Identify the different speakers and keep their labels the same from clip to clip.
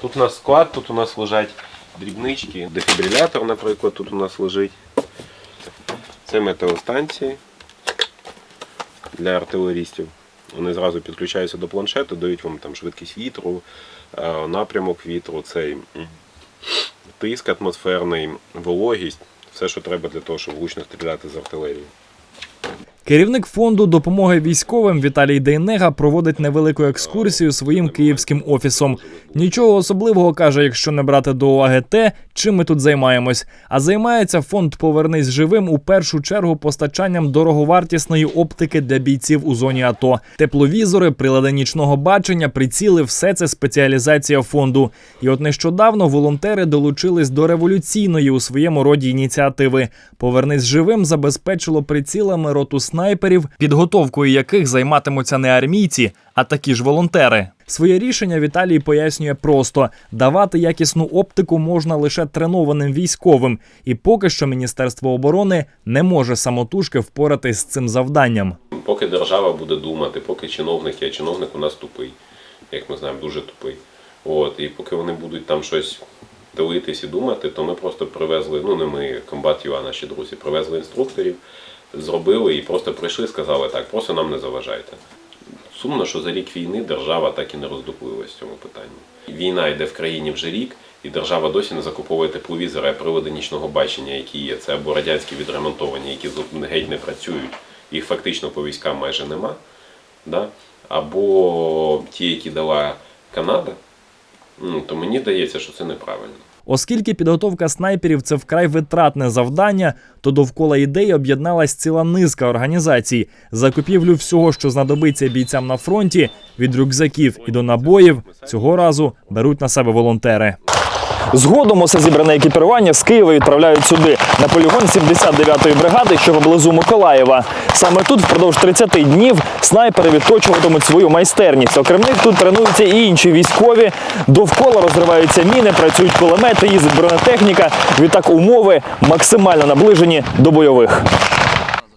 Speaker 1: Тут у нас склад, тут у нас лежать дрібнички. Дефібрилятор, наприклад, тут у нас лежить. Це метеостанції для артилерістів. Вони зразу підключаються до планшету, дають вам там швидкість вітру, е, напрямок вітру, цей тиск атмосферний, вологість, все, що треба для того, щоб влучно стріляти з артилерії.
Speaker 2: Керівник фонду допомоги військовим Віталій Дейнега проводить невелику екскурсію своїм київським офісом. Нічого особливого каже, якщо не брати до уваги те, чим ми тут займаємось. А займається фонд Повернись живим у першу чергу постачанням дороговартісної оптики для бійців у зоні АТО. Тепловізори, прилади нічного бачення, приціли все це спеціалізація фонду. І от нещодавно волонтери долучились до революційної у своєму роді ініціативи. Повернись живим забезпечило прицілами роту снайперів, підготовкою яких займатимуться не армійці, а такі ж волонтери. Своє рішення Віталій пояснює просто: давати якісну оптику можна лише тренованим військовим, і поки що Міністерство оборони не може самотужки впоратись з цим завданням.
Speaker 1: Поки держава буде думати, поки чиновник є, чиновник у нас тупий, як ми знаємо, дуже тупий. От, і поки вони будуть там щось дивитись і думати, то ми просто привезли, ну не ми, комбат ЮА, наші друзі, привезли інструкторів, зробили і просто прийшли, сказали так, просто нам не заважайте. Сумно, що за рік війни держава так і не роздуплилась в цьому питанні. Війна йде в країні вже рік, і держава досі не закуповує тепловізори, а прилади нічного бачення, які є. Це або радянські відремонтовані, які геть не працюють, їх фактично по військам майже нема. Да? Або ті, які дала Канада, ну, то мені здається, що це неправильно.
Speaker 2: Оскільки підготовка снайперів це вкрай витратне завдання, то довкола ідеї об'єдналась ціла низка організацій. Закупівлю всього, що знадобиться бійцям на фронті, від рюкзаків і до набоїв, цього разу беруть на себе волонтери. Згодом усе зібране екіпірування з Києва відправляють сюди на полігон 79-ї бригади, що поблизу Миколаєва. Саме тут впродовж 30 днів снайпери відточуватимуть свою майстерність. Окрім них тут тренуються і інші військові. Довкола розриваються міни, працюють кулемети, їздить бронетехніка. Відтак умови максимально наближені до бойових.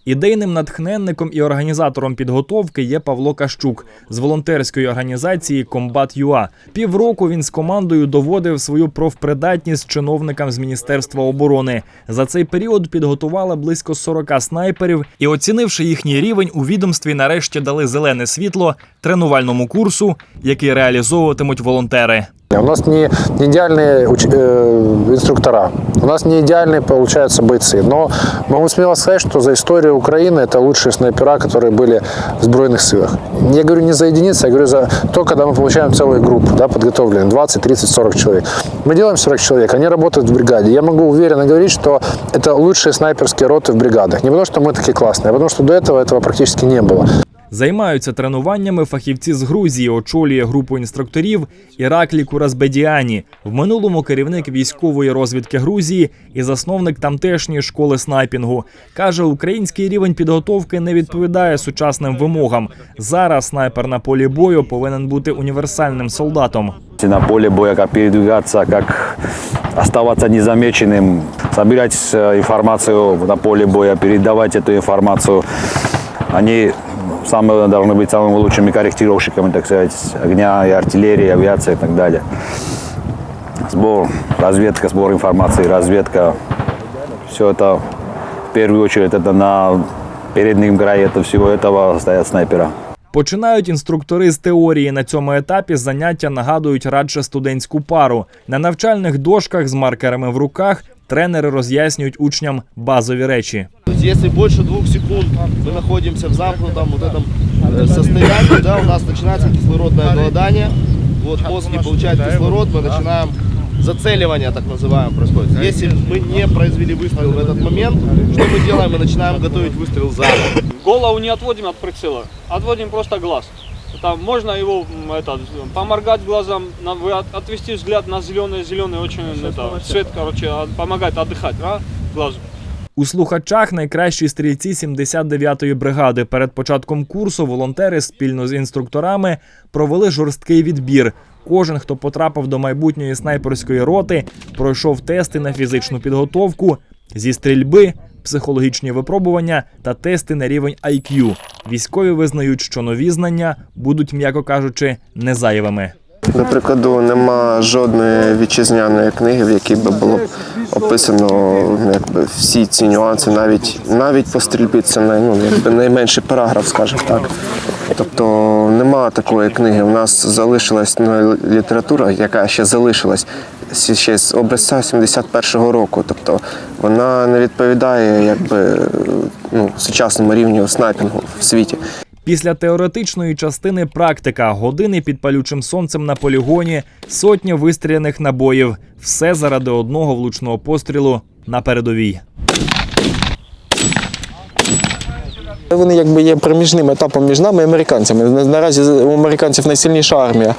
Speaker 2: Ідейним натхненником і організатором підготовки є Павло Кащук з волонтерської організації Комбат ЮА. Півроку він з командою доводив свою профпридатність чиновникам з Міністерства оборони. За цей період підготували близько 40 снайперів і, оцінивши їхній рівень, у відомстві нарешті дали зелене світло тренувальному курсу, який реалізовуватимуть волонтери.
Speaker 3: У нас не, не идеальные уч- э, инструктора, у нас не идеальные, получаются, бойцы. Но могу смело сказать, что за историю Украины это лучшие снайпера, которые были в сбройных силах. Я говорю не за единицы, я говорю за то, когда мы получаем целые группы, да, подготовленные, 20, 30, 40 человек. Мы делаем 40 человек, они работают в бригаде. Я могу уверенно говорить, что это лучшие снайперские роты в бригадах. Не потому, что мы такие классные, а потому, что до этого этого практически не было.
Speaker 2: Займаються тренуваннями фахівці з Грузії, очолює групу інструкторів Іраклі Куразбедіані. В минулому керівник військової розвідки Грузії і засновник тамтешньої школи снайпінгу. Каже, український рівень підготовки не відповідає сучасним вимогам. Зараз снайпер на полі бою повинен бути універсальним солдатом.
Speaker 4: на поле боя, как передвигаться, как оставаться незамеченным, собирать э, информацию на поле боя, передавать эту информацию. Они самые, должны быть самыми лучшими корректировщиками, так сказать, огня и артиллерии, авиации и так далее. Сбор, разведка, сбор информации, разведка. Все это, в первую очередь, это на переднем крае это всего этого стоят снайпера.
Speaker 2: Починають інструктори з теорії. На цьому етапі заняття нагадують радше студентську пару. На навчальних дошках з маркерами в руках тренери роз'яснюють учням базові речі.
Speaker 5: То есть, если больше двух секунд мы находимся в замкнутом вот этом э, состоянии, да, у нас начинается кислородное голодание. Вот мозг не получает кислород, мы начинаем зацеливание, так называемое, происходит. Если мы не произвели выстрел в этот момент, что мы делаем? Мы начинаем готовить выстрел заново.
Speaker 6: Голову не отводим от прицела, отводим просто глаз. Там можно его м, это, поморгать глазом, на- вы от- отвести взгляд на зеленый, зеленый очень это, цвет, короче, а, помогает отдыхать, а, глазу.
Speaker 2: У слухачах найкращі стрільці 79-ї бригади. Перед початком курсу волонтери спільно з інструкторами провели жорсткий відбір. Кожен, хто потрапив до майбутньої снайперської роти, пройшов тести на фізичну підготовку зі стрільби, психологічні випробування та тести на рівень IQ. Військові визнають, що нові знання будуть, м'яко кажучи, незайвими.
Speaker 7: До прикладу, нема жодної вітчизняної книги, в якій би було б описано якби, всі ці нюанси, навіть навіть по стрільбі це най, ну, якби найменший параграф, скажімо так. Тобто нема такої книги. У нас залишилась ну, література, яка ще залишилась ще з образця 71-го року. Тобто вона не відповідає якби, ну, сучасному рівню снайпінгу в світі.
Speaker 2: Після теоретичної частини практика, години під палючим сонцем на полігоні, сотні вистріляних набоїв. Все заради одного влучного пострілу на передовій.
Speaker 8: Вони якби є проміжним етапом між нами і американцями. Наразі у американців найсильніша армія.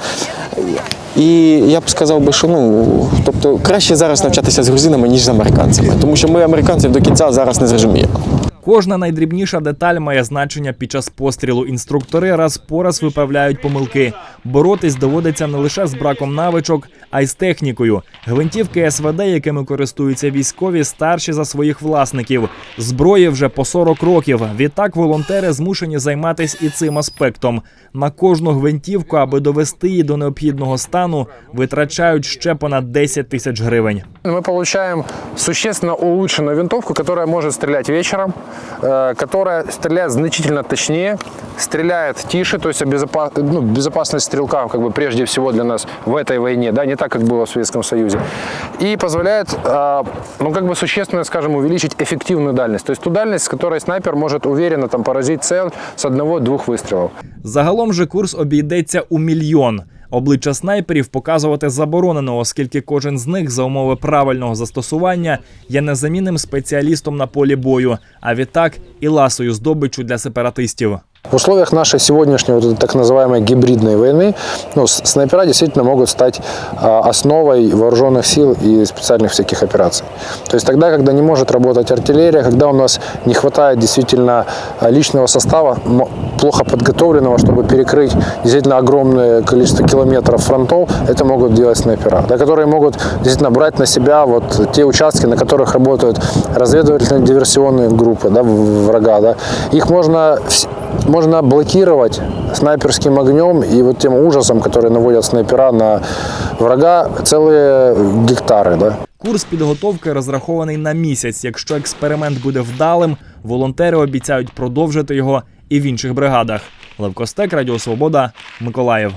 Speaker 8: І я б сказав би, що ну тобто краще зараз навчатися з грузинами, ніж з американцями, тому що ми американців до кінця зараз не зрозуміємо.
Speaker 2: Кожна найдрібніша деталь має значення під час пострілу. Інструктори раз по раз виправляють помилки. Боротись доводиться не лише з браком навичок, а й з технікою. Гвинтівки СВД, якими користуються військові, старші за своїх власників. Зброї вже по 40 років. Відтак волонтери змушені займатися і цим аспектом. На кожну гвинтівку, аби довести її до необхідного стану, витрачають ще понад 10 тисяч гривень.
Speaker 3: Мы получаем существенно улучшенную винтовку, которая может стрелять вечером, э, которая стреляет значительно точнее, стреляет тише, то есть обезопа- ну, безопасность стрелка как бы прежде всего для нас в этой войне, да, не так, как было в Советском Союзе, и позволяет, э, ну, как бы существенно, скажем, увеличить эффективную дальность, то есть ту дальность, с которой снайпер может уверенно там поразить цель с одного-двух выстрелов.
Speaker 2: Загалом же курс обійдеться у мільйон. Обличчя снайперів показувати заборонено, оскільки кожен з них за умови правильного застосування є незамінним спеціалістом на полі бою, а відтак і ласою здобичу для сепаратистів.
Speaker 3: В условиях нашей сегодняшней вот этой так называемой гибридной войны ну, снайпера действительно могут стать а, основой вооруженных сил и специальных всяких операций. То есть тогда, когда не может работать артиллерия, когда у нас не хватает действительно а, личного состава, плохо подготовленного, чтобы перекрыть действительно огромное количество километров фронтов, это могут делать снайпера, да, которые могут действительно брать на себя вот те участки, на которых работают разведывательно-диверсионные группы да, врага. Да. Их можно можно блокировать снайперским огнем и вот тем ужасом, который наводят снайпера на врага, целые гектары. Да?
Speaker 2: Курс підготовки розрахований на місяць. Якщо експеримент буде вдалим, волонтери обіцяють продовжити його і в інших бригадах. Лев Костек, Радіо Свобода, Миколаїв.